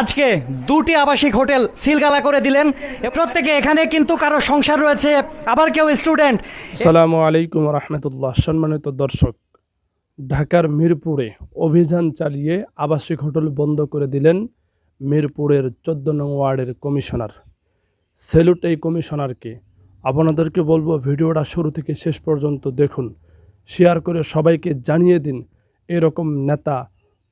আজকে দুটি আবাসিক হোটেল সিলগালা করে দিলেন। প্রত্যেকে এখানে কিন্তু কারও সংসার রয়েছে, আবার কেউ স্টুডেন্ট। আসসালামু আলাইকুম রহমতুল্লাহ। সম্মানিত দর্শক, ঢাকার মিরপুরে অভিযান চালিয়ে আবাসিক হোটেল বন্ধ করে দিলেন মিরপুরের চোদ্দ নং ওয়ার্ডের কমিশনার। সেলুট এই কমিশনারকে আপনাদেরকে বলব, ভিডিওটা শুরু থেকে শেষ পর্যন্ত দেখুন। শেয়ার করে সবাইকে জানিয়ে দিন, এরকম নেতা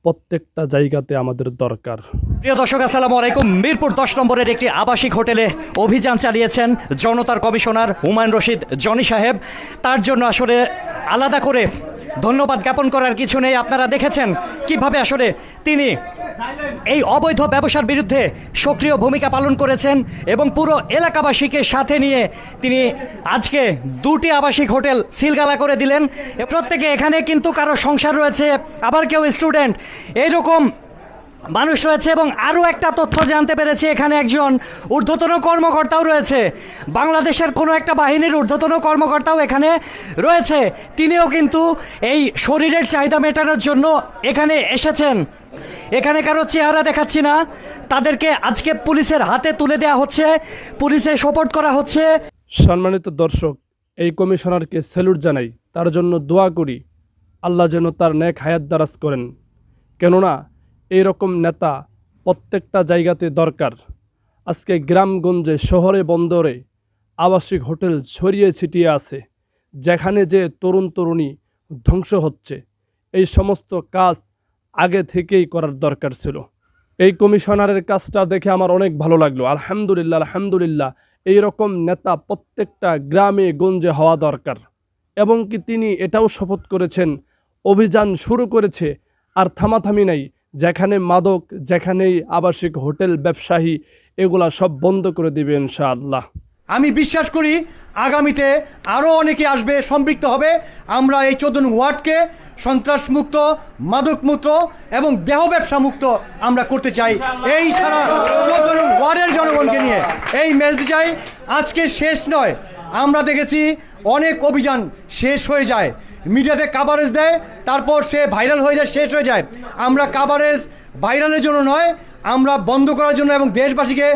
প্রত্যেকটা জায়গাতে আমাদের দরকার। প্রিয় দর্শক, আসসালামু আলাইকুম। মিরপুর দশ নম্বরের একটি আবাসিক হোটেলে অভিযান চালিয়েছেন জনতার কমিশনার হুমায়ুন রশিদ জনি সাহেব। তার জন্য আসলে আলাদা করে ধন্যবাদ জ্ঞাপন করার কিছু নেই, আপনারা দেখেছেন কীভাবে আসলে তিনি এই অবৈধ ব্যবসার বিরুদ্ধে সক্রিয় ভূমিকা পালন করেছেন এবং পুরো এলাকাবাসীকে সাথে নিয়ে তিনি আজকে দুটি আবাসিক হোটেল সিলগালা করে দিলেন। প্রত্যেকে এখানে কিন্তু কারও সংসার রয়েছে, আবার কেউ স্টুডেন্ট। এইরকম মানুষ রয়েছে এবং আরও একটা তথ্য জানতে পেরেছি এখানে একজন ঊর্ধ্বতন কর্মকর্তাও রয়েছে। বাংলাদেশের কোনো একটা বাহিনীর ঊর্ধ্বতন কর্মকর্তাও এখানে রয়েছে। তিনিও কিন্তু এই শরীরের চাহিদা মেটানোর জন্য এখানে এসেছেন। এখানে কারও চেহারা দেখাচ্ছি না। তাদেরকে আজকে পুলিশের হাতে তুলে দেওয়া হচ্ছে। পুলিশে সোপোর্ট করা হচ্ছে। সম্মানিত দর্শক, এই কমিশনারকে স্যালুট জানাই। তার জন্য দোয়া করি। আল্লাহ যেন তার ন্যাক হায়াত দারাজ করেন। কেননা এই রকম নেতা প্রত্যেকটা জায়গাতে দরকার। আজকে গ্রামগঞ্জে, শহরে, বন্দরে আবাসিক হোটেল ছড়িয়ে ছিটিয়ে আছে, যেখানে যে তরুণ তরুণী ধ্বংস হচ্ছে। এই সমস্ত কাজ আগে থেকেই করার দরকার ছিল। এই কমিশনারের কাজটা দেখে আমার অনেক ভালো লাগল। আলহামদুলিল্লাহ আলহামদুলিল্লাহ এই রকম নেতা প্রত্যেকটা গ্রামে, গঞ্জে হওয়া দরকার। এবং কি তিনি এটাও শপথ করেছেন, অভিযান শুরু করেছে, আর থামাথামি নাই। যেখানে মাদক, যেখানেই আবাসিক হোটেল, ব্যবসায়ী, এগুলা সব বন্ধ করে দিবে ইনশাআল্লাহ। আমি বিশ্বাস করি আগামীতে আরও অনেকে আসবে, সম্পৃক্ত হবে। আমরা এই চোদ্দ ওয়ার্ডকে সন্ত্রাসমুক্ত, মাদকমুক্ত এবং দেহ ব্যবসা মুক্ত আমরা করতে চাই। এই সারা চোদ্দ ওয়ার্ডের জনগণকে নিয়ে এই মেসেজ চাই। আজকে শেষ নয় আমরা দেখেছি অনেক অভিযান শেষ হয়ে যায়। মিডিয়াতে কাভারেজ দেয়, তারপর সে ভাইরাল হয়ে যায়, শেষ হয়ে যায়। আমরা কাভারেজ ভাইরালের জন্য নয়, আমরা বন্ধ করার জন্য এবং দেশবাসীকে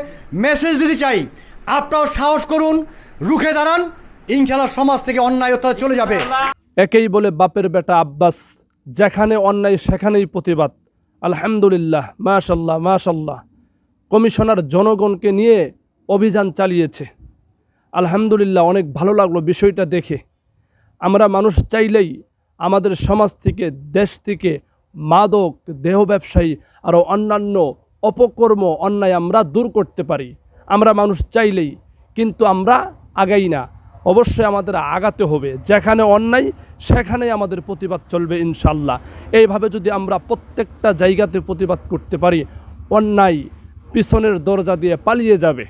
মেসেজ দিতে চাই। আপনারাও সাহস করুন, রুখে দাঁড়ান ইনশাল্লাহ সমাজ থেকে অন্যায় অত্যাচার চলে যাবে। একেই বলে বাপের বেটা আব্বাস, যেখানে অন্যায় সেখানেই প্রতিবাদ। আলহামদুলিল্লাহ মাশাল্লাহ মাশাল্লাহ কমিশনার জনগণকে নিয়ে অভিযান চালিয়েছে। আলহামদুলিল্লাহ অনেক ভালো লাগল বিষয়টা দেখে। আমরা মানুষ চাইলেই আমাদের সমাজ থেকে, দেশ থেকে মাদক, দেহ ব্যবসায়ী আরও অন্যান্য অপকর্ম, অন্যায় আমরা দূর করতে পারি। আমরা মানুষ চাইলেই, কিন্তু আমরা আগাই না। অবশ্যই আমাদের আগাতে হবে। যেখানে অন্যায়, সেখানেই আমাদের প্রতিবাদ চলবে ইনশাল্লাহ। এইভাবে যদি আমরা প্রত্যেকটা জায়গাতে প্রতিবাদ করতে পারি, অন্যায় পিছনের দরজা দিয়ে পালিয়ে যাবে।